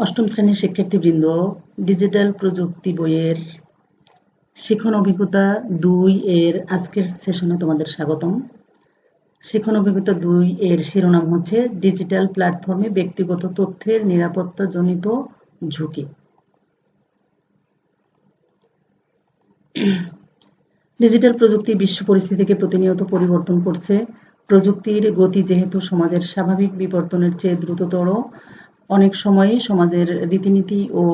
অষ্টম শ্রেণির শিক্ষার্থীবৃন্দ ডিজিটাল প্রযুক্তি বইয়ের শিখন অভিজ্ঞতা দুই এর আজকের সেশনে তোমাদের স্বাগতম। শিখন অভিজ্ঞতা দুই এর শিরোনাম হচ্ছে ডিজিটাল প্ল্যাটফর্মে ব্যক্তিগত তথ্যের নিরাপত্তা জনিত ঝুঁকি। ডিজিটাল প্রযুক্তি বিশ্ব পরিস্থিতিকে প্রতিনিয়ত পরিবর্তন করছে। প্রযুক্তির গতি যেহেতু সমাজের স্বাভাবিক বিবর্তনের চেয়ে দ্রুততর অনেক সময়ই সমাজের রীতিনীতি ও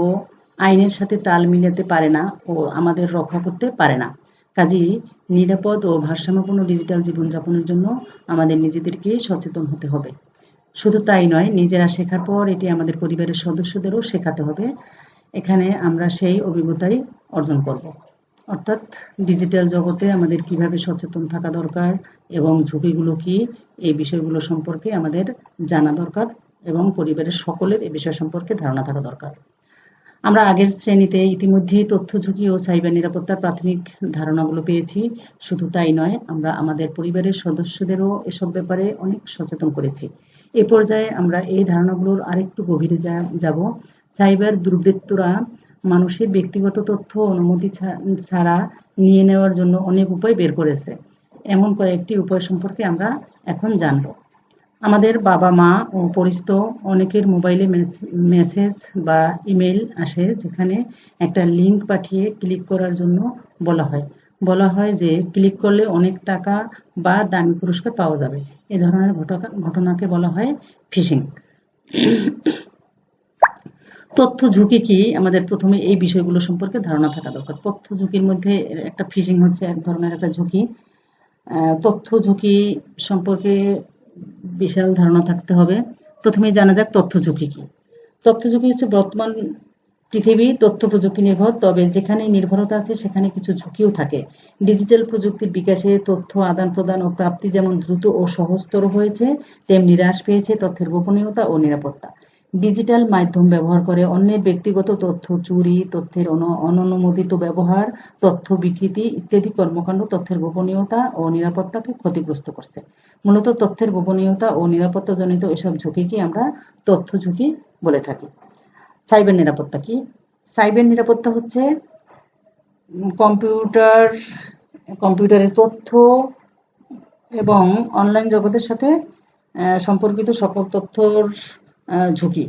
আইনের সাথে তাল মিলাতে পারে না ও আমাদের রক্ষা করতে পারে না। কাজেই নিরাপদ ও ভারসাম্যপূর্ণ ডিজিটাল জীবনযাপনের জন্য আমাদের নিজেদেরকে সচেতন হতে হবে। শুধু তাই নয়, নিজেরা শেখার পর এটি আমাদের পরিবারের সদস্যদেরও শেখাতে হবে। এখানে আমরা সেই অভিজ্ঞতাই অর্জন করব। অর্থাৎ ডিজিটাল জগতে আমাদের কীভাবে সচেতন থাকা দরকার এবং ঝুঁকিগুলো কি, এই বিষয়গুলো সম্পর্কে আমাদের জানা দরকার। এবং পরিবারের সকলের এ বিষয় সম্পর্কে ধারণা থাকা দরকার। আমরা আগের শ্রেণীতে ইতিমধ্যেই তথ্য ঝুঁকি ও সাইবার নিরাপত্তার প্রাথমিক ধারণাগুলো পেয়েছি। শুধু তাই নয়, আমরা আমাদের পরিবারের সদস্যদেরও এসব ব্যাপারে অনেক সচেতন করেছি। এ পর্যায়ে আমরা এই ধারণাগুলোর আরেকটু গভীরে যাব। সাইবার দুর্বৃত্তরা মানুষের ব্যক্তিগত তথ্য অনুমতি ছাড়া নিয়ে নেওয়ার জন্য অনেক উপায় বের করেছে। এমন কয়েকটি উপায় সম্পর্কে আমরা এখন জানব। আমাদের বাবা মা ও পরিচিত অনেকের মোবাইলে মেসেজ বা ইমেল আসে যেখানে একটা লিঙ্ক পাঠিয়ে ক্লিক করার জন্য বলা হয়। বলা হয় যে ক্লিক করলে অনেক টাকা বা দামি পুরস্কার পাওয়া যাবে। এ ধরনের ঘটনাকে বলা হয় ফিশিং তথ্য ঝুঁকি কি? আমাদের প্রথমে এই বিষয়গুলো সম্পর্কে ধারণা থাকা দরকার। তথ্য ঝুঁকির মধ্যে একটা ফিশিং হচ্ছে এক ধরনের একটা ঝুঁকি। তথ্য ঝুঁকি সম্পর্কে বিশাল ধারণা থাকতে হবে। প্রথমে জানা যাক তথ্য ঝুঁকি কি। তথ্য ঝুঁকি হচ্ছে বর্তমান পৃথিবী তথ্য প্রযুক্তি নির্ভর, তবে যেখানে নির্ভরতা আছে সেখানে কিছু ঝুঁকিও থাকে। ডিজিটাল প্রযুক্তির বিকাশে তথ্য আদান প্রদান ও প্রাপ্তি যেমন দ্রুত ও সহজতর হয়েছে, তেমনি হ্রাস পেয়েছে তথ্যের গোপনীয়তা ও নিরাপত্তা। ডিজিটাল মাধ্যম ব্যবহার করে অন্যের ব্যক্তিগত তথ্য, চুরি, তথ্যের অননুমোদিত ব্যবহার, তথ্য বিকৃতি ইত্যাদি কর্মকাণ্ড তথ্যের গোপনীয়তা ও নিরাপত্তাকে ক্ষতিগ্রস্ত করছে। মূলত তথ্যের গোপনীয়তা ও নিরাপত্তাজনিত এসব ঝুঁকিকে আমরা তথ্য ঝুঁকি বলে থাকি। সাইবার নিরাপত্তা কি? সাইবার নিরাপত্তা হচ্ছে কম্পিউটার, কম্পিউটারের তথ্য এবং অনলাইন জগতের সাথে সম্পর্কিত সকল তথ্যর ঝুঁকি।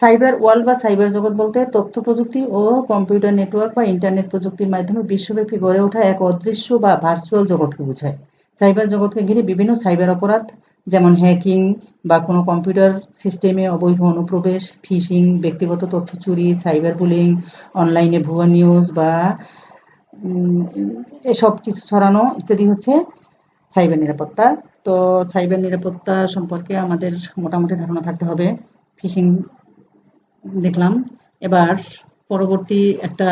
সাইবার ওয়ার্ল্ড বা সাইবার জগৎ বলতে তথ্য প্রযুক্তি ও কম্পিউটার নেটওয়ার্ক বা ইন্টারনেট প্রযুক্তির মাধ্যমে বিশ্বব্যাপী গড়ে ওঠা এক অদৃশ্য বা ভার্চুয়াল জগৎকে বোঝায়। সাইবার জগৎকে ঘিরে বিভিন্ন সাইবার অপরাধ, যেমন হ্যাকিং বা কোনো কম্পিউটার সিস্টেমে অবৈধ অনুপ্রবেশ ফিশিং ব্যক্তিগত তথ্য চুরি সাইবার বুলিং অনলাইনে ভুয়া নিউজ বা এসব কিছু ছড়ানো ইত্যাদি হচ্ছে সাইবার নিরাপত্তা। তো সাইবার নিরাপত্তা সম্পর্কে আমাদের মোটামুটি ধারণা থাকতে হবে। ফিশিং দেখলাম। এবার পরবর্তী একটা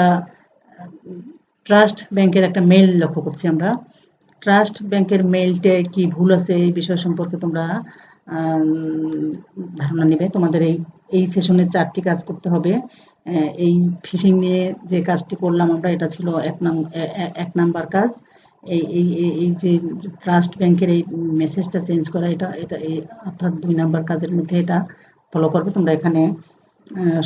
ট্রাস্ট ব্যাংকের একটা মেইল লক্ষ্য করছি আমরা। ট্রাস্ট ব্যাংকের মেইলটে কি ভুল আছে এই বিষয় সম্পর্কে তোমরা ধারণা নেবে। তোমাদের এই এই সেশনের চারটি কাজ করতে হবে। এই ফিশিং নিয়ে যে কাজটি করলাম আমরা, এটা ছিল এক এক নাম্বার কাজ। এই এই এই যে ট্রাস্ট ব্যাংকের এই মেসেজটা চেঞ্জ করা, এটা এটা, এই অর্থাৎ দুই নাম্বার কাজের মধ্যে এটা ফলো করবে। তোমরা এখানে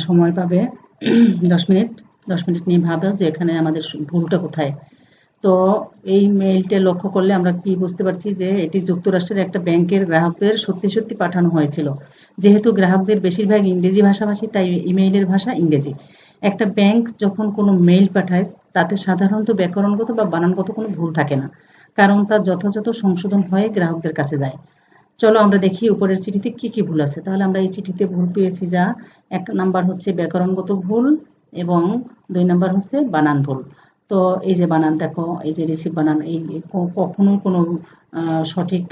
সময় পাবে দশ মিনিট দশ মিনিট নিয়ে ভাবে যে এখানে আমাদের ভুলটা কোথায়। তো এই মেইলটা লক্ষ্য করলে আমরা কি বুঝতে পারছি যে এটি যুক্তরাষ্ট্রের একটা ব্যাংকের গ্রাহকদের সত্যি সত্যি পাঠানো হয়েছিল। যেহেতু গ্রাহকদের বেশিরভাগ ইংরেজি ভাষাভাষী, তাই ইমেইলের ভাষা ইংরেজি। একটা ব্যাংক যখন কোনো মেইল পাঠায় তাতে সাধারণত ব্যাকরণগত বা বানানগত কোনো ভুল থাকে না, কারণ তার যথাযথ সংশোধন হয়ে গ্রাহকদের কাছে যায়। চলো আমরা দেখি উপরের চিঠিতে কি কি ভুল আছে। তাহলে আমরা এই চিঠিতে ভুল পেয়েছি যা, এক নাম্বার হচ্ছে ব্যাকরণগত ভুল এবং দুই নাম্বার হচ্ছে বানান ভুল। তো এই যে বানান দেখো, এই যে রিসিভ বানান, এই কখনো কোনো সঠিক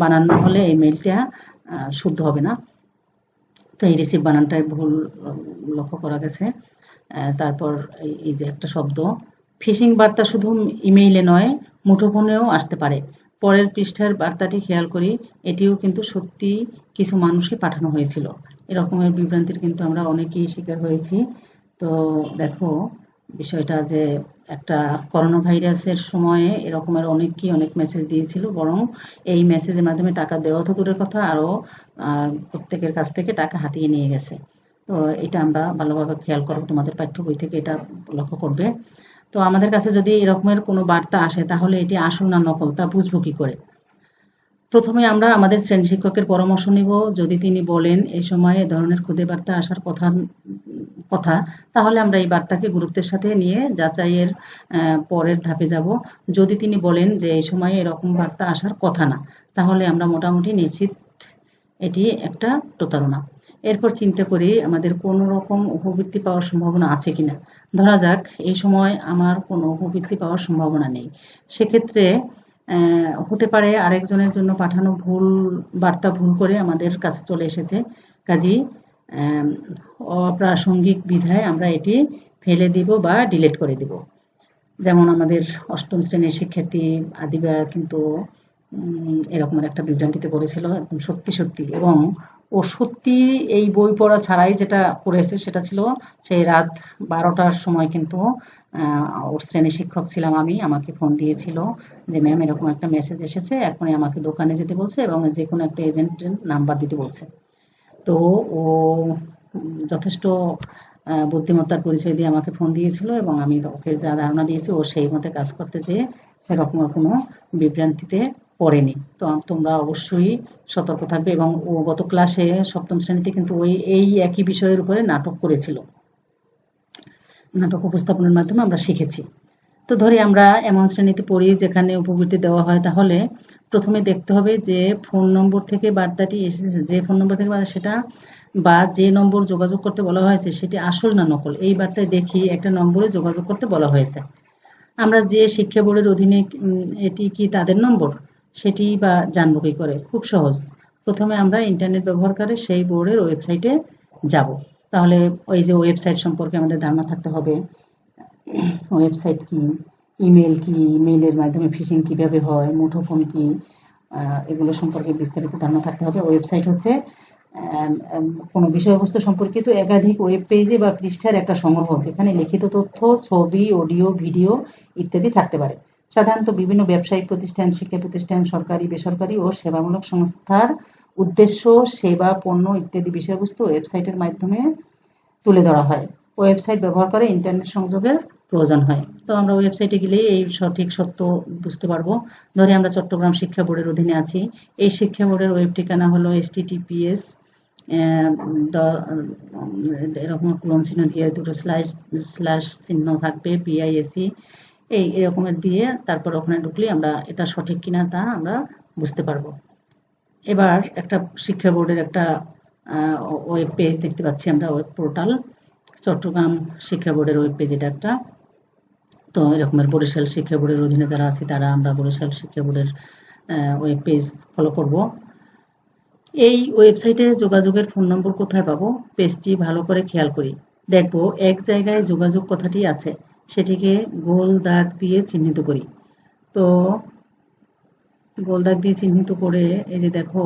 বানান না হলে এই মেলটা শুদ্ধ হবে না। তো এই রিসিভ বানানটাই ভুল লক্ষ্য করা গেছে। তারপর এই যে একটা শব্দ। ফিশিং বার্তা শুধু ইমেইলে নয়, মুঠোফোনেও আসতে পারে। পরের পৃষ্ঠার বার্তাটি খেয়াল করি, এটিও কিন্তু সত্যি কিছু মানুষকে পাঠানো হয়েছিল। এরকমের বিভ্রান্তির কিন্তু আমরা অনেকেই শিকার হয়েছি। তো দেখো, বিষয়টা যে একটা করোনা ভাইরাসের সময়ে এরকমের অনেকই অনেক মেসেজ দিয়েছিল, বরং এই মেসেজের মাধ্যমে টাকা দেওয়া তো দূরের কথা, আরও প্রত্যেকের কাছ থেকে টাকা হাতিয়ে নিয়ে গেছে। তো এটা আমরা ভালোভাবে খেয়াল করব, তোমাদের পাঠ্য বই থেকে এটা লক্ষ্য করবে। তো আমাদের কাছে যদি এরকমের কোনো বার্তা আসে, তাহলে এটি আসল না নকল, তা বুঝব কি করে? প্রথমে আমরা আমাদের শ্রেণি শিক্ষকের পরামর্শ নিব। যদি তিনি বলেন এই সময় এ ধরনের খুদে বার্তা আসার কথা কথা, তাহলে আমরা এই বার্তাকে গুরুত্বের সাথে নিয়ে যাচাইয়ের পরের ধাপে যাব। যদি তিনি বলেন যে এই সময়ে এরকম বার্তা আসার কথা না, তাহলে আমরা মোটামুটি নিশ্চিত এটি একটা প্রতারণা। এরপর চিন্তা করি আমাদের কোনো রকম উপবৃত্তি পাওয়ার সম্ভাবনা আছে কিনা। ধরা যাক, এই সময় আমার কোনো উপবৃত্তি পাওয়ার সম্ভাবনা নেই। সেক্ষেত্রে হতে পারে আরেকজনের জন্য পাঠানো ভুল, বার্তা ভুল করে আমাদের কাছে চলে এসেছে। কাজী অপ্রাসঙ্গিক বিধায় আমরা এটি ফেলে দিব বা ডিলিট করে দিব। যেমন আমাদের অষ্টম শ্রেণির শিক্ষার্থী আদিবা কিন্তু এরকম একটা বিভ্রান্তিতে পড়েছিল, একদম সত্যি সত্যি। এবং ও সত্যি এই বই পড়া ছাড়াই যেটা করেছে সেটা ছিল সেই রাত বারোটার সময় কিন্তু ওর শ্রেণি শিক্ষক ছিলাম আমি, আমাকে ফোন দিয়েছিল যে, ম্যাম, এরকম একটা মেসেজ এসেছে, এখনই আমাকে দোকানে যেতে বলছে এবং যে কোনো একটা এজেন্টের নাম্বার দিতে বলছে। তো ও যথেষ্ট বুদ্ধিমত্তার পরিচয় দিয়ে আমাকে ফোন দিয়েছিল এবং আমি ওকে যা ধারণা দিয়েছি, ও সেই মতে কাজ করতে যেয়ে সেরকম কোনো বিভ্রান্তিতে পড়েনি। তো তোমরা অবশ্যই সতর্ক থাকবে এবং ও গত ক্লাসে সপ্তম শ্রেণীতে কিন্তু ওই, এই একই বিষয়ের উপরে নাটক করেছিল। নাটক উপস্থাপনের মাধ্যমে আমরা শিখেছি। তো ধরি আমরা এমন শ্রেণীতে পড়ি যেখানে উপবৃত্তি দেওয়া হয়, তাহলে প্রথমে দেখতে হবে যে ফোন নম্বর থেকে বার্তাটি এসেছে। যে ফোন নম্বর থেকে সেটা বা যে নম্বর যোগাযোগ করতে বলা হয়েছে, সেটি আসল না নকল? এই বার্তায় দেখি একটা নম্বরে যোগাযোগ করতে বলা হয়েছে। আমরা যে শিক্ষা বোর্ডের অধীনে এটি কি তাদের নম্বর? সেটি বা জানব কি করে? খুব সহজ। প্রথমে আমরা ইন্টারনেট ব্যবহার করে সেই বোর্ডের ওয়েবসাইটে যাব। তাহলে ওই যে ওয়েবসাইট সম্পর্কে আমাদের ধারণা থাকতে হবে। ওয়েবসাইট কি? ইমেল কি? ইমেলের মাধ্যমে ফিশিং কীভাবে হয়? মুঠোফোন কি? এগুলো সম্পর্কে বিস্তারিত ধারণা থাকতে হবে। ওয়েবসাইট হচ্ছে কোনো বিষয়বস্তু সম্পর্কিত একাধিক ওয়েব পেজে বা পৃষ্ঠার একটা সংগ্রহ। যেখানে লিখিত তথ্য, ছবি অডিও ভিডিও ইত্যাদি থাকতে পারে। সাধারণত বিভিন্ন ব্যবসায়িক প্রতিষ্ঠান শিক্ষা প্রতিষ্ঠান সরকারি, বেসরকারি ও সেবামূলক সংস্থার উদ্দেশ্য সেবা, পণ্য ইত্যাদি বিষয়বস্তু ওয়েবসাইটের মাধ্যমে তুলে ধরা হয়। ওয়েবসাইট ব্যবহার করে ইন্টারনেট সংযোগের প্রয়োজন হয়। তো আমরা ওয়েবসাইটে গেলেই এই সঠিক সত্য বুঝতে পারব। ধরে আমরা চট্টগ্রাম শিক্ষা বোর্ডের অধীনে আছি। এই শিক্ষা বোর্ডের ওয়েব ঠিকানা হলো এস টি টিপিএস এরকম ক্লোন চিহ্ন দিয়ে দুটো স্ল্যাশ স্ল্যাশ চিহ্ন থাকবে বিআইএসি এই এরকমের দিয়ে তারপর ওখানে ঢুকলে আমরা এটা সঠিক কিনা তা আমরা বুঝতে পারব। এবার একটা শিক্ষা বোর্ডের একটা ওয়েব পেজ দেখতে পাচ্ছি আমরা ওয়েব পোর্টাল চট্টগ্রাম শিক্ষা বোর্ডের ওয়েব পেজ এটা একটা। তো এরকমের বরিশাল শিক্ষা বোর্ডের অধীনে যারা আছে তারা আমরা বরিশাল শিক্ষা বোর্ডের ওয়েব পেজ ফলো করব। এই ওয়েবসাইটে যোগাযোগের ফোন নম্বর কোথায় পাবো? পেজটি ভালো করে খেয়াল করি। দেখব এক জায়গায় যোগাযোগ কথাটি আছে। সেটিকে গোল দাগ দিয়ে চিহ্নিত করি। তো গোল দাগ দিয়ে চিহ্নিত করে এই যে দেখো,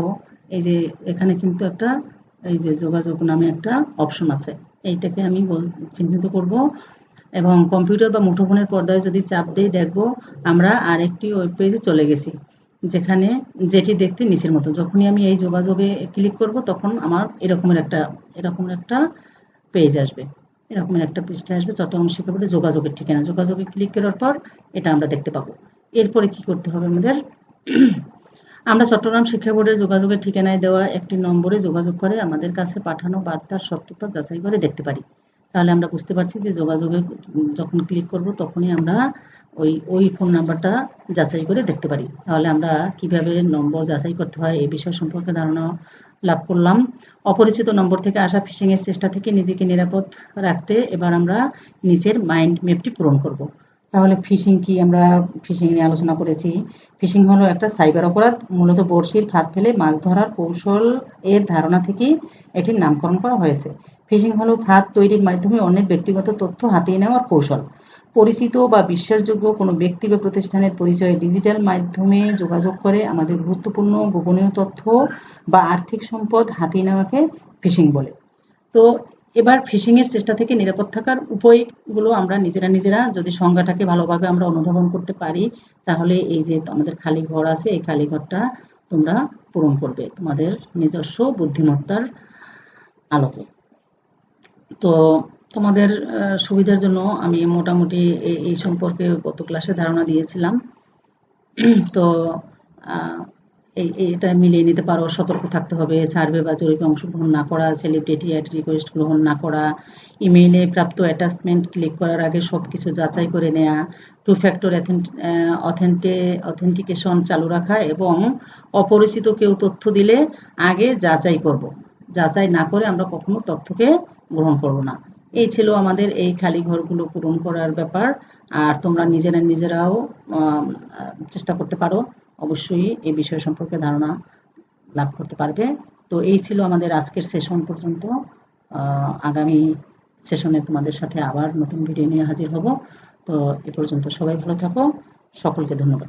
এই যে এখানে কিন্তু একটা, এই যে যোগাযোগ নামে একটা অপশন আছে। এইটাকে আমি গোল চিহ্নিত করব এবং কম্পিউটার বা মুঠোফোনের পর্দায় যদি চাপ দিয়ে দেখব আমরা আরেকটি ওয়েব পেজে চলে গেছি, যেখানে যেটি দেখতে নিচের মতো। যখনই আমি এই যোগাযোগে ক্লিক করব, তখন আমার এরকমের একটা এরকমের একটা পেজ আসবে। এরকমের একটা পৃষ্ঠা আসবে চট্টগ্রাম শিক্ষা বোর্ডে যোগাযোগের ঠিকানা। যোগাযোগে ক্লিক করার পর এটা আমরা দেখতে পাবো। এরপরে কি করতে হবে আমাদের? আমরা চট্টগ্রাম শিক্ষা বোর্ডের যোগাযোগের ঠিকানায় দেওয়া একটি নম্বরে যোগাযোগ করে আমাদের কাছে পাঠানো বার্তার সত্যতা যাচাই করে দেখতে পারি। তাহলে আমরা বুঝতে পারছি যে যোগাযোগে যখন ক্লিক করব, তখনই আমরা ওই ওই ফোন নাম্বারটা যাচাই করে দেখতে পারি। তাহলে আমরা কীভাবে নম্বর যাচাই করতে হয়, এই বিষয় সম্পর্কে ধারণা লাভ করলাম। অপরিচিত নম্বর থেকে আসা ফিশিং এর চেষ্টা থেকে নিজেকে নিরাপদ রাখতে এবার আমরা নিজের মাইন্ড ম্যাপটি পূরণ করব। তাহলে ফিশিং কি? আমরা ফিশিং নিয়ে আলোচনা করেছি। ফিশিং হলো একটা সাইবার অপরাধ। মূলত বড়শির ফাঁদ ফেলে মাছ ধরার কৌশল এর ধারণা থেকে এটির নামকরণ করা হয়েছে। ফিশিং হলো ফাঁদ তৈরির মাধ্যমে অনেক ব্যক্তিগত তথ্য হাতিয়ে নেওয়ার কৌশল। পরিচিত বা বিশ্বাসযোগ্য কোনো ব্যক্তি বা প্রতিষ্ঠানের পরিচয়ে ডিজিটাল মাধ্যমে যোগাযোগ করে আমাদের গুরুত্বপূর্ণ গোপনীয় তথ্য বা আর্থিক সম্পদ হাতিয়ে নেওয়াকে ফিশিং বলে। তো এবার ফিশিং এর চেষ্টা থেকে নিরাপদ থাকার উপায়গুলো আমরা নিজেরা নিজেরা যদি সংজ্ঞাটাকে ভালোভাবে আমরা অনুধাবন করতে পারি, তাহলে এই যে আমাদের খালি ঘর আছে, এই খালি ঘরটা তোমরা পূরণ করবে তোমাদের নিজস্ব বুদ্ধিমত্তার আলোকে। তো তোমাদের সুবিধার জন্য আমি মোটামুটি এই সম্পর্কে গত ক্লাসে ধারণা দিয়েছিলাম। তো এটা মিলিয়ে নিতে পারো, সতর্ক থাকতে হবে, সার্ভে বা জরিপে অংশগ্রহণ না করা সেলিব্রিটি অ্যাড রিকোয়েস্ট গ্রহণ না করা ইমেইলে প্রাপ্ত অ্যাটাচমেন্ট ক্লিক করার আগে সব কিছু যাচাই করে নেওয়া টু ফ্যাক্টর অথেন্টে অথেন্টিকেশন চালু রাখা এবং অপরিচিত কেউ তথ্য দিলে আগে যাচাই করব। যাচাই না করে আমরা কখনো তথ্যকে গ্রহণ করব না। এই ছিল আমাদের এই খালি ঘরগুলো পূরণ করার ব্যাপার। আর তোমরা নিজেরা নিজেরাও চেষ্টা করতে পারো। অবশ্যই এই বিষয় সম্পর্কে ধারণা লাভ করতে পারবে। তো এই ছিল আমাদের আজকের সেশন পর্যন্ত। আগামী সেশনে তোমাদের সাথে আবার নতুন ভিডিও নিয়ে হাজির হব। তো এ পর্যন্ত সবাই ভালো থাকো। সকলকে ধন্যবাদ।